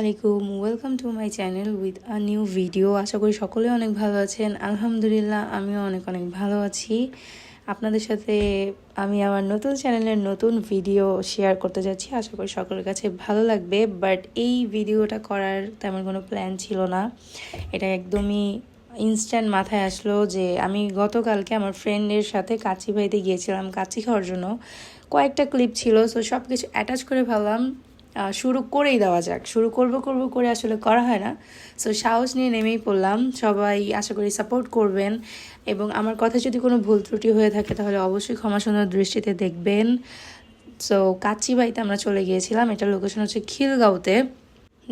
আলাইকুম। Welcome to my channel with a new video আশা করি সকলে অনেক ভালো আছেন। আলহামদুলিল্লাহ আমিও অনেক অনেক ভালো আছি। আপনাদের সাথে আমি আমার নতুন চ্যানেলের নতুন ভিডিও শেয়ার করতে যাচ্ছি। আশা করি সকলের কাছে ভালো লাগবে। বাট এই ভিডিওটা করার তেমন কোনো প্ল্যান ছিল না। এটা একদমই ইনস্ট্যান্ট মাথায় আসলো যে আমি গতকালকে আমার ফ্রেন্ডের সাথে কাচি ভাইতে গিয়েছিলাম কাচি খাওয়ার জন্য। কয়েকটা ক্লিপ ছিল সো সব কিছু অ্যাটাচ করে আহ, শুরু করেই দেওয়া যাক। শুরু করব করব করে আসলে করা হয় না। সো সাহস নিয়ে নেমেই পড়লাম। সবাই আশা করি সাপোর্ট করবেন। এবং আমার কথা যদি কোনো ভুল ত্রুটি হয়ে থাকে, তাহলে অবশ্যই ক্ষমা সুন্দর দৃষ্টিতে দেখবেন। সো কাচিবাইতে আমরা চলে গিয়েছিলাম। এটার লোকেশন হচ্ছে খিলগাঁওতে।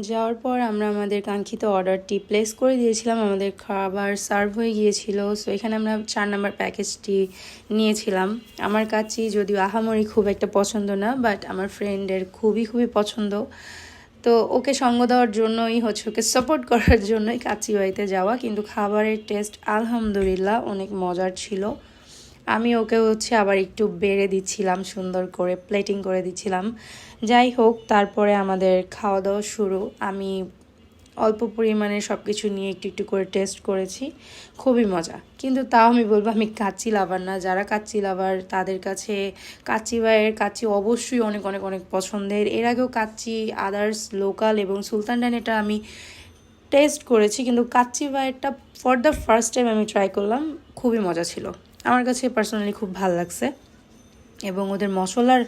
যাওয়ার পর আমরা আমাদের কাঙ্ক্ষিত অর্ডারটি প্লেস করে দিয়েছিলাম। আমাদের খাবার সার্ভ হয়ে গিয়েছিল। সো এখানে আমরা চার নাম্বার প্যাকেজটি নিয়েছিলাম। আমার কাছে যদিও আহামরি খুব একটা পছন্দ না বাট আমার ফ্রেন্ডের খুবই খুবই পছন্দ। তো, ওকে সঙ্গ দেওয়ার জন্যই হচ্ছে ওকে সাপোর্ট করার জন্যই কাচি বাড়িতে যাওয়া। কিন্তু খাবারের টেস্ট আলহামদুলিল্লাহ অনেক মজার ছিল। আমি ওকে হচ্ছে আবার একটু বেড়ে দিচ্ছিলাম, সুন্দর করে প্লেটিং করে দিচ্ছিলাম। যাই হোক, তারপরে আমাদের খাওয়া দাওয়া শুরু। আমি অল্প পরিমাণে সব কিছু নিয়ে একটু একটু করে টেস্ট করেছি। খুবই মজা। কিন্তু তাও আমি বলব, আমি কাচ্চি লাভার না। যারা কাচ্চি লাভার তাদের কাছে কাচ্চি ভাইয়ের কাচ্চি অবশ্যই অনেক অনেক অনেক পছন্দের। এর আগেও কাচ্চি আদার্স লোকাল এবং সুলতান ডানেটা আমি টেস্ট করেছি। কিন্তু কাচ্চি ভাইয়েরটা ফর দ্য ফার্স্ট টাইম আমি ট্রাই করলাম। খুবই মজা ছিল। আমার কাছে পার্সোনালি খুব ভালো লাগছে। এবং ওদের মশলার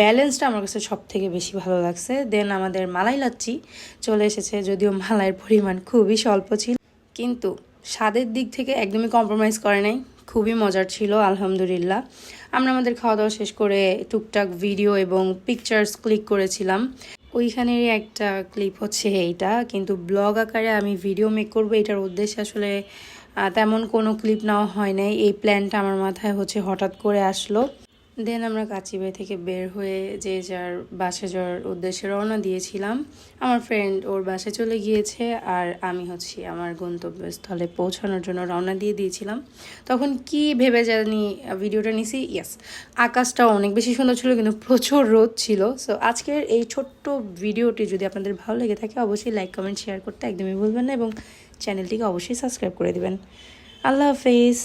ব্যালেন্সটা আমার কাছে সব থেকে বেশি ভালো লাগছে। দেন আমাদের মালাই লাচ্ছি চলে এসেছে, যদিও মালাইয়ের পরিমাণ খুবই স্বল্প ছিল। কিন্তু স্বাদের দিক থেকে একদমই কম্প্রোমাইজ করে নাই। খুবই মজার ছিল, আলহামদুলিল্লাহ। আমরা আমাদের খাওয়া দাওয়া শেষ করে টুকটাক ভিডিও এবং পিকচার্স ক্লিক করেছিলাম। ওইখানেরই একটা ক্লিপ হচ্ছে এইটা, কিন্তু ব্লগ আকারে আমি ভিডিও মেক করব, এটার উদ্দেশ্যে আসলে তেমন কোনো ক্লিপ নেওয়া হয় নাই। এই প্ল্যানটা আমার মাথায় হচ্ছে হঠাৎ করে আসলো। দেন আমরা কাচিবাই থেকে বের হয়ে যে যার বাসে যাওয়ার উদ্দেশ্যে রওনা দিয়েছিলাম, আমার ফ্রেন্ড ওর বাসে চলে গিয়েছে আর আমি হচ্ছি আমার গন্তব্যস্থলে পৌঁছানোর জন্য রওনা দিয়ে দিয়েছিলাম। তখন কি ভেবে জানি ভিডিওটা নিছি ইয়াস আকাশটা অনেক বেশি সুন্দর ছিল কিন্তু প্রচুর রোদ ছিল। সো আজকের এই ছোট্ট ভিডিওটি যদি আপনাদের ভালো লেগে থাকে, অবশ্যই লাইক কমেন্ট শেয়ার করতে একদমই ভুলবেন না এবং চ্যানেলটিকে অবশ্যই সাবস্ক্রাইব করে দেবেন। আল্লাহ হাফেজ।